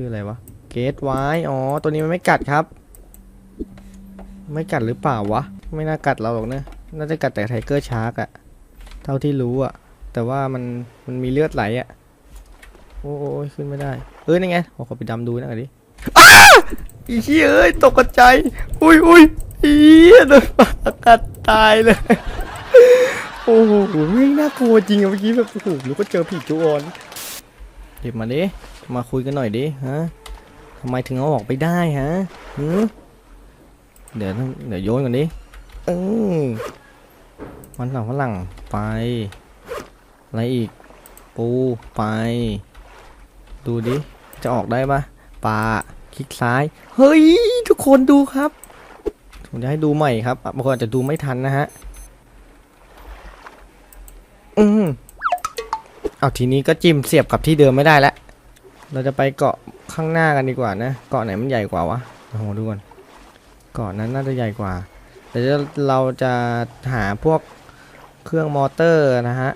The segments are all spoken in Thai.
ชื่ออะไรวะ เกตไว้ อ๋อ ตัวนี้มันไม่กัดครับ ไม่กัดหรือเปล่าวะ ไม่น่ากัดเราหรอกเนะน่าจะกัดแต่ไทเกอร์ชาร์กอะเท่าที่รู้อะแต่ว่ามัน มันมีเลือดไหลอะโอ้ยขึ้นไม่ได้ เอ้ยนี่ไงขอขอไปดำดูหนะดิอีเหี้ยเอ้ยตกกระใจายอุ้ยอุ้ยอีเหี้ยโดนปลากัดตายเลย โอ้โหไม่น่ากลัวจริงอะเมื่อกี้แบบโอ้โหหรือก็เจอผีจูออนเดี๋ยวมาดิ มาคุยกันหน่อยดิฮะทำไมถึงเอาออกไปได้ฮะหือเดี๋ยวเดี๋ยวโยนกันดิเออมันหลังฝรั่งไปอะไรอีก ปูไป ดูดิ จะออกได้ปะปลาคลิกซ้าย เฮ้ย ทุกคนดูครับ ผมจะให้ดูใหม่ครับบางคนอาจจะดูไม่ทันนะฮะ อืมเอาทีนี้ก็จิ้มเสียบกับที่เดิมไม่ได้แล้ว เราจะไปเกาะข้างหน้ากันดีกว่านะ เกาะไหนมันใหญ่กว่าวะโอ้โหดูก่อนเกาะนั้นน่าจะใหญ่กว่าเดี๋ยวเราจะหาพวกเครื่องมอเตอร์นะฮะ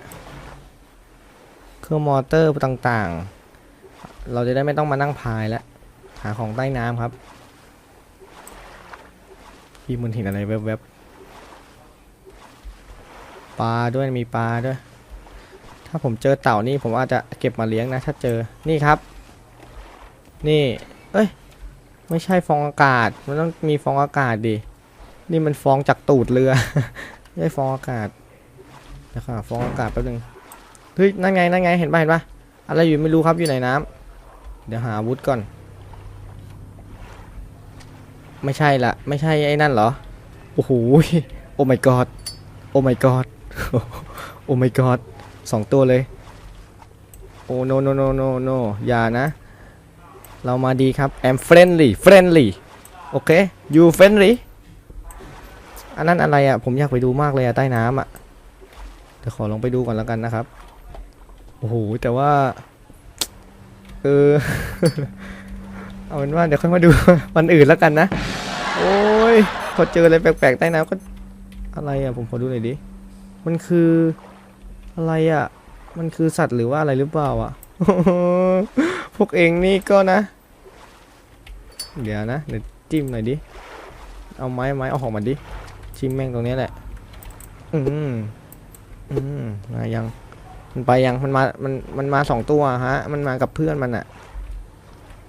เครื่องมอเตอร์ต่างๆ เราจะได้ไม่ต้องมานั่งพายแล้วหาของใต้น้ำครับพี่มันเห็นอะไรแวบๆปลาด้วยมีปลาด้วย ถ้าผมเจอเต่านี่ผมอาจจะเก็บมาเลี้ยงนะ ถ้าเจอนี่ครับ นี่ เอ้ย ไม่ใช่ฟองอากาศ มันต้องมีฟองอากาศดิ นี่มันฟองจากตูดเรือ ไม่ใช่ฟองอากาศเดี๋ยวค่ะฟองอากาศแป๊บนึง เฮ้ย นั่นไง นั่นไง เห็นปะเห็นปะอะไรอยู่ไม่รู้ครับ อยู่ในน้ำเดี๋ยวหาอาวุธก่อน ไม่ใช่ละ ไม่ใช่ไอ้นั่นเหรอ โอ้โห โอ้ my god โอ้ my god โอ้ my god สองตัวเลย โอ้ no no no no no อย่านะ เรามาดีครับ I'm friendly friendly โอเค you friendly อันนั้นอะไรอะ ผมอยากไปดูมากเลยอะ ใต้น้ำอะเดี๋ยวขอลองไปดูก่อนแล้วกันนะครับ โอ้โห แต่ว่า เออ เอาเป็นว่าเดี๋ยวค่อยมาดูวันอื่นแล้วกันนะ โอ้ย พอเจออะไรแปลกๆ ใต้น้ำก็ อะไรอะ ผมขอดูหน่อยดิ มันคืออะไรอะ มันคือสัตว์หรือว่าอะไรหรือเปล่าอะ พวกเองนี่ก็นะ เดี๋ยวนะเดี๋ยวจิ้มหน่อยดิ เอาไม้ไม้เอาของมันดิ จิ้มแม่งตรงนี้แหละ อืมอืมมายัง มันไปยังมันมา มัน มันมาสองตัวฮะ มันมากับเพื่อนมันอะ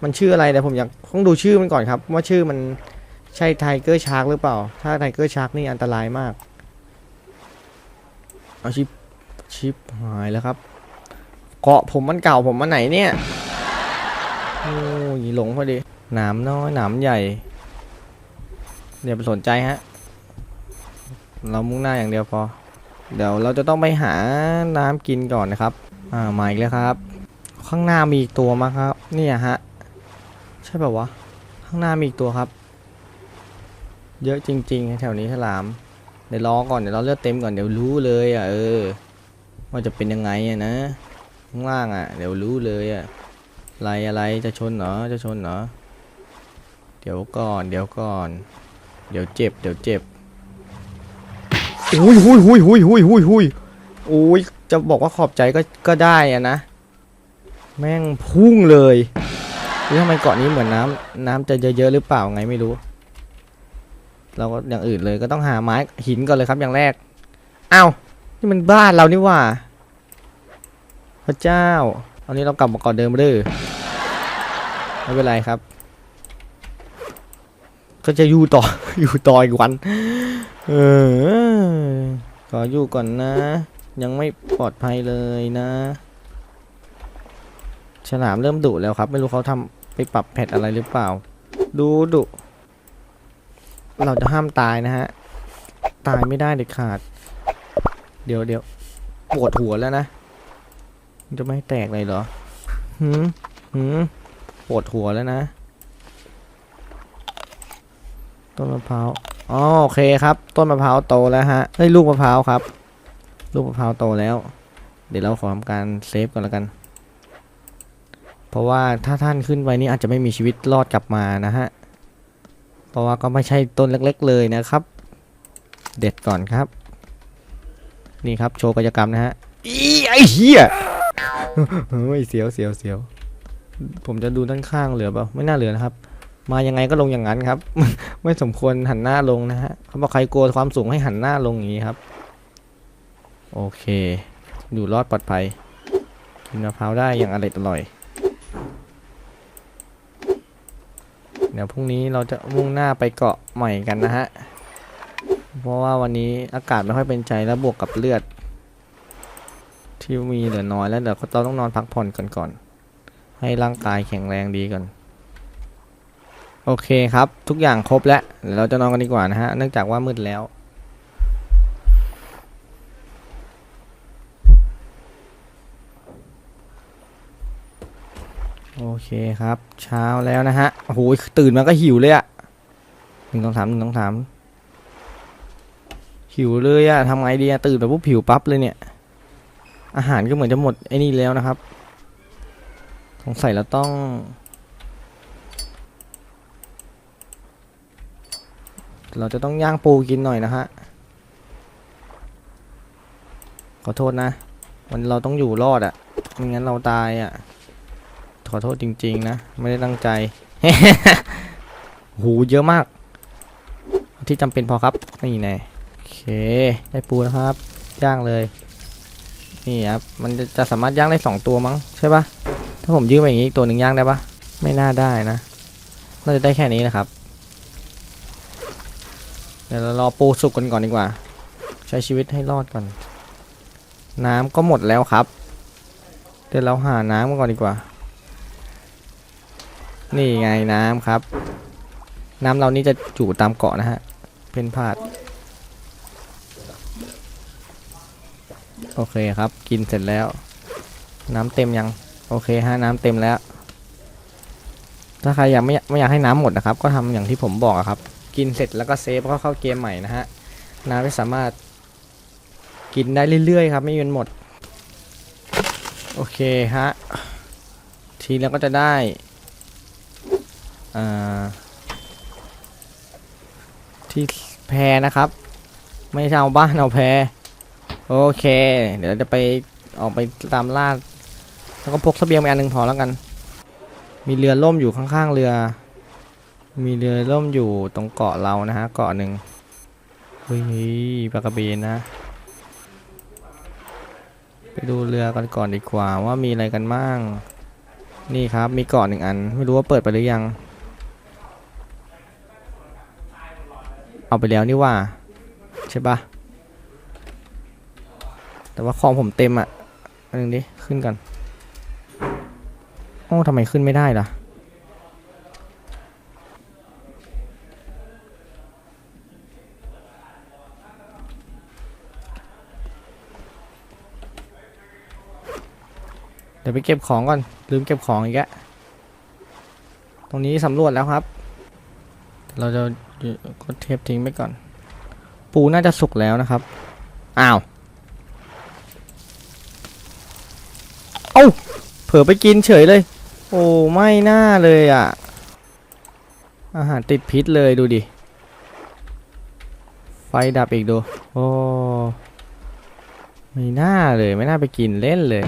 มันชื่ออะไรเดี๋ยวผมอยากต้องดูชื่อมันก่อนครับ ว่าชื่อมันใช่ไทเกอร์ชาร์กหรือเปล่า ถ้าไทเกอร์ชาร์กนี่อันตรายมาก เอาชิปชิปหายแล้วครับเกาะผมมันเก่าผมมันไหนเนี่ย ยหลงพอดีหนามน้อยหนามใหญ่เดี๋ยวไปสนใจฮะ เรามุ่งหน้าอย่างเดียวพอ เดี๋ยวเราจะต้องไปหาน้ำกินก่อนนะครับ อ่ามาอีกแล้วครับ ข้างหน้ามีอีกตัวมาครับเนี่ยฮะ ใช่ป่าวะ ข้างหน้ามีอีกตัวครับ เยอะจริงๆแถวนี้ฉลาม เดี๋ยวรอก่อน เดี๋ยวเราเลือดเต็มก่อน เดี๋ยวรู้เลยอะเออ ว่าจะเป็นยังไงอะนะ ข้างล่างอะ เดี๋ยวรู้เลยอะ อะไรอะไรจะชนเหรอจะชนเหรอเดี๋ยวก่อนเดี๋ยวก่อน เดี๋ยวเจ็บเดี๋ยวเจ็บหุยหุยหุยหุยหุยหุยหุยโอ้ยจะบอกว่าขอบใจก็ก็ได้อะนะ แม่งพุ่งเลยหรือทำไมเกาะนี้เหมือนน้ำน้ำจะเยอะๆหรือเปล่าไงไม่รู้ เราก็อย่างอื่นเลยก็ต้องหาไม้หินก่อนเลยครับอย่างแรกอ้าวนี่มันบ้านเรานี่หว่า พระเจ้าตอนนี้เรากลับมาเก่อนเดิมเด้อ ไม่เป็นไรครับ ก็จะอยู่ต่อ อยู่ต่ออีกวัน เออ ขออยู่ก่อนนะ ยังไม่ปลอดภัยเลยนะ ฉลามเริ่มดุแล้วครับ ไม่รู้เขาทำไปปรับแพทอะไรหรือเปล่า ดูดุ เราจะห้ามตายนะฮะ ตายไม่ได้เด็ดขาด เดี๋ยวเดี๋ยวปวดหัวแล้วนะ จะไม่แตกเลยเหรอหืมหืม ปวดหัวแล้วนะ ต้นมะพร้าวอ๋อโอเคครับ ต้นมะพร้าวโตแล้วฮะเฮ้ยลูกมะพร้าวครับ ลูกมะพร้าวโตแล้ว เดี๋ยวเราขอทำการเซฟก่อนแล้วกัน เพราะว่าถ้าท่านขึ้นไปนี่อาจจะไม่มีชีวิตรอดกลับมานะฮะ เพราะว่าก็ไม่ใช่ต้นเล็ก ๆ เลยนะครับ เด็ดก่อนครับ นี่ครับโชว์กิจกรรมนะฮะอีไอเหี้ยเฮ้ยเสียวเสียวเสียว ผมจะดูด้านข้างเหลือเปล่าไม่น่าเหลือนะครับ มายังไงก็ลงอย่างนั้นครับ ไม่สมควรหันหน้าลงนะฮะเขาบอกใครกลัวความสูงให้หันหน้าลงอย่างนี้ครับ โอเคอยู่รอดปลอดภัยกินมะพร้าวได้อย่างอร่อยอร่อยเดี๋ยวพรุ่งนี้เราจะมุ่งหน้าไปเกาะใหม่กันนะฮะ เพราะว่าวันนี้อากาศไม่ค่อยเป็นใจแล้วบวกกับเลือด ที่มีเหลือน้อยแล้วเดี๋ยวเราต้องนอนพักผ่อนกันก่อน ให้ร่างกายแข็งแรงดีก่อน โอเคครับ ทุกอย่างครบแล้วเดี๋ยวเราจะนอนกันดีกว่านะฮะ เนื่องจากว่ามืดแล้ว โอเคครับ เช้าแล้วนะฮะโอ้โหตื่นมาก็หิวเลยอะหนึ่งต้องถามหนึ่งต้องถามหิวเลยอะทำไงดีอะตื่นแบบปุ๊บหิวปั๊บเลยเนี่ย อาหารก็เหมือนจะหมดไอ้นี่แล้วนะครับ สงสัยเราต้อง เราจะต้องย่างปูกินหน่อยนะฮะ ขอโทษนะ วันเราต้องอยู่รอดอะไม่งั้นเราตายอะขอโทษจริง ๆ นะ ไม่ได้ตั้งใจ หูเยอะมาก ที่จำเป็นพอครับ นี่แน่โอเค ได้ปูนะครับ ย่างเลย นี่ครับ มันจะจะสามารถย่างได้สองตัวมั้งใช่ปะ ถ้าผมยืมไปอย่างนี้อีกตัวหนึ่งย่างได้ปะไม่น่าได้นะน่าจะได้แค่นี้นะครับ เดี๋ยวเรารอปูสุกกันก่อนดีกว่า ใช้ชีวิตให้รอดก่อน น้ำก็หมดแล้วครับ เดี๋ยวเราหาน้ำกันก่อนดีกว่า นี่ไงน้ำครับ น้ำเรานี่จะอยู่ตามเกาะนะฮะเป็นพาด โอเคครับ กินเสร็จแล้ว น้ำเต็มยัง โอเคฮะน้ำเต็มแล้ว ถ้าใครอยากไม่ไม่อยากให้น้ำหมดนะครับ ก็ทำอย่างที่ผมบอกครับ กินเสร็จแล้วก็เซฟก็เข้าเกมใหม่นะฮะน้ำไม่สามารถกินได้เรื่อยๆครับ ไม่มีวันหมด โอเคฮะ ทีแล้วก็จะได้อ่าที่แพนะครับ ไม่ใช่เอาบ้านเอาแพโอเค เดี๋ยวเราจะไปออกไปตามล่า แล้วก็พกเสบียงไปอันหนึ่งพอแล้วกัน มีเรือล่มอยู่ข้างๆเรือ มีเรือล่มอยู่ตรงเกาะเรานะฮะเกาะหนึ่งเฮ้ยปลากระเบนนะ ไปดูเรือกันก่อนดีกว่าว่ามีอะไรกันบ้าง นี่ครับมีเกาะหนึ่งอัน ไม่รู้ว่าเปิดไปหรือยัง เอาไปแล้วนี่ว่า ใช่ปะแต่ว่าของผมเต็มอะอันนึงดิขึ้นกัน อ้ทำไมขึ้นไม่ได้ล่ะ เดี๋ยวไปเก็บของก่อน ลืมเก็บของอีกแล้วตรงนี้สำรวจแล้วครับ เราจะกดเทปทิ้งไปก่อน ปูน่าจะสุกแล้วนะครับ อ้าวเอ้าเผลอไปกินเฉยเลย อ้ไม่น่าเลยอะ อาหารติดพิษเลยดูดิ ไฟดับอีกดูโอ้ไม่น่าเลยไม่น่าไปกินเล่นเลย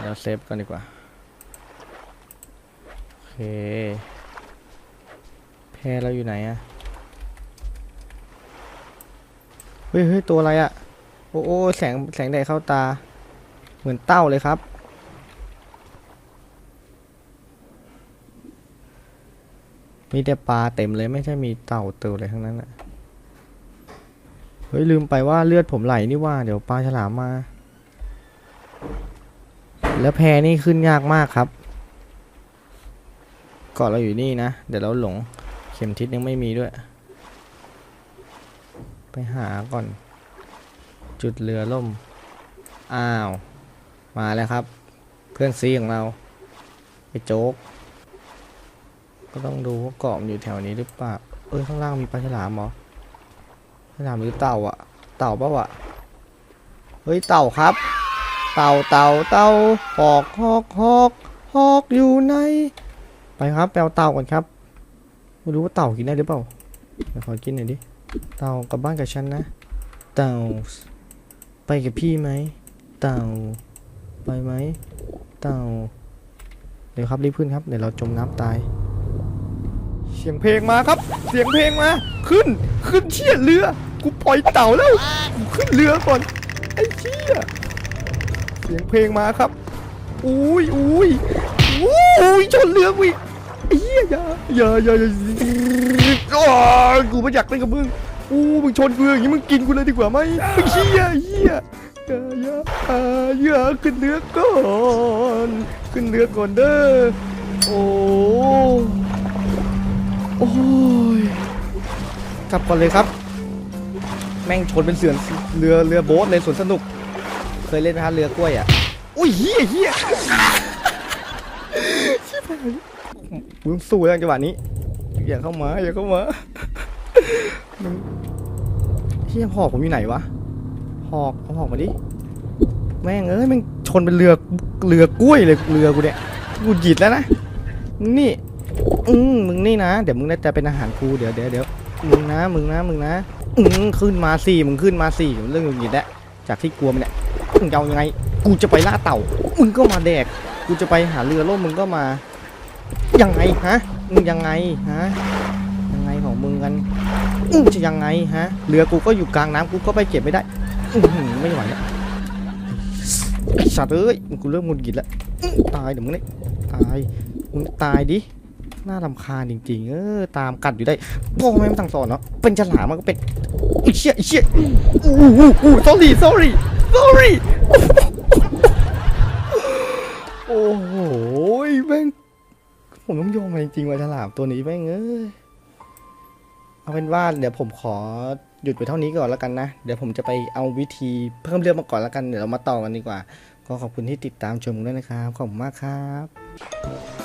เดี๋ยวเซฟก่อนดีกว่า โอเค แพเราอยู่ไหนอะเฮ้ยเฮ้ยตัวอะไรอะโอ้โอ้แสงแสงแดดเข้าตา เหมือนเต้าเลยครับ มีแต่ปลาเต็มเลยไม่ใช่มีเต่าเต่าอะไรทั้งนั้นอะเฮ้ยลืมไปว่าเลือดผมไหลนี่ว่าเดี๋ยวปลาฉลามมา แล้วแพนี่ขึ้นยากมากครับเกาะเราอยู่นี่นะเดี๋ยวเราหลงเข็มทิศยังไม่มีด้วย ไปหาก่อน จุดเรือล่ม อ้าว มาแล้วครับ เพื่อนซีของเราไอ้โจ๊ก ก็ต้องดูว่าเกาะมันอยู่แถวนี้หรือเปล่า เอ้ยข้างล่างมีปลาฉลามเหรอฉลามหรือเต่าอะเต่าปะวะ เฮ้ยเต่าครับ เต่าเต่าเต่าหอกหอกหอกหอกอยู่ใน ไปครับไปเอาเต่าก่อนครับ ไม่รู้ว่าเต่ากินได้หรือเปล่าขอกินหน่อยดิ เต่ากลับบ้านกับฉันนะ เต่า ไปกับพี่ไหม เต่า ไปไหม เต่า เดี๋ยวครับรีบขึ้นครับ เดี๋ยวเราจมน้ำตาย สียงเพลงมาครับ เสียงเพลงมา ขึ้น ขึ้นเชี่ยเรือ กูปล่อยเต่าแล้ว ขึ้นเรือก่อน ไอ้เชี่ยเสียงเพลงมาครับ อุ้ยอุ้ยอุ้ยชนเรือกูอีกไอ้เหี้ยอย่าอย่าอย่าอย่าอ้ากูไม่อยากเล่นกับมึงอู้มึงชนกูอย่างนี้มึงกินกูเลยดีกว่าไหมไอ้เหี้ยไอ้เหี้ยอย่าอย่าอ่าอย่าขึ้นเรือก่อน ขึ้นเรือก่อนเด้อ โอ้ โอ้ยกลับก่อนเลยครับ แม่งชนเป็นเสือนเรือเรือโบ๊ทเลยสวนสนุก เคยเล่นไหมฮะเรือกล้วยอะอุ้ยเฮียเฮียชิบหายมึงสู้แล้วจังหวะนี้ อย่าเข้ามาอย่าเข้ามาเฮียหอกผมอยู่ไหนวะหอกเอาหอกมาดิแม่งเอ้ยแม่งชนเป็นเรือเรือกล้วยเลยเรือกูเนี่ยกูหยิดแล้วนะนี่ อืมมึงนี่นะ เดี๋ยวมึงน่าจะเป็นอาหารกูเดี๋ยวเดี๋ยวเดี๋ยวมึงนะ มึงนะ มึงนะ อืมขึ้นมาสี่มึงขึ้นมาสี่เรื่องหงุดหงิดแหล้วจากที่กลัวมันเนี่ยมึงจะเอายังไง กูจะไปล่าเต่า มึงก็มาแดก กูจะไปหาเรือล่มมึงก็มา ยังไงฮะ มึงยังไงฮะ ยังไงของมึงกันมึงจะยังไงฮะ เรือกูก็อยู่กลางน้ำกูก็ไปเก็บไม่ได้ อืไม่ไหวแล้วสัตว์เอ้ย กูเริ่มงุดหงิดแล้ว ตายเดี๋ยวมึงนี่ตาย มึงตายดิ น่ารำคาญจริงๆ เออ ตามกัดอยู่ได้พ่อแม่ไม่สั่งสอนเนาะ เป็นฉลามมันก็เป็นไอ้เชี่ยอ้เชี่ยอู้อู้อู้ sorry sorry sorry โอ้โหแม่ง ผมต้องยอมมันจริงๆว่ะฉลามตัวนี้แม่งเอ้ย เอาเป็นว่าเดี๋ยวผมขอหยุดไปเท่านี้ก่อนแล้วกันนะ เดี๋ยวผมจะไปเอาวิธีเพิ่มเรื่องมาก่อนแล้วกัน เดี๋ยวเรามาต่อกันดีกว่า ก็ขอบคุณที่ติดตามชมด้วยนะครับ ขอบคุณมากครับ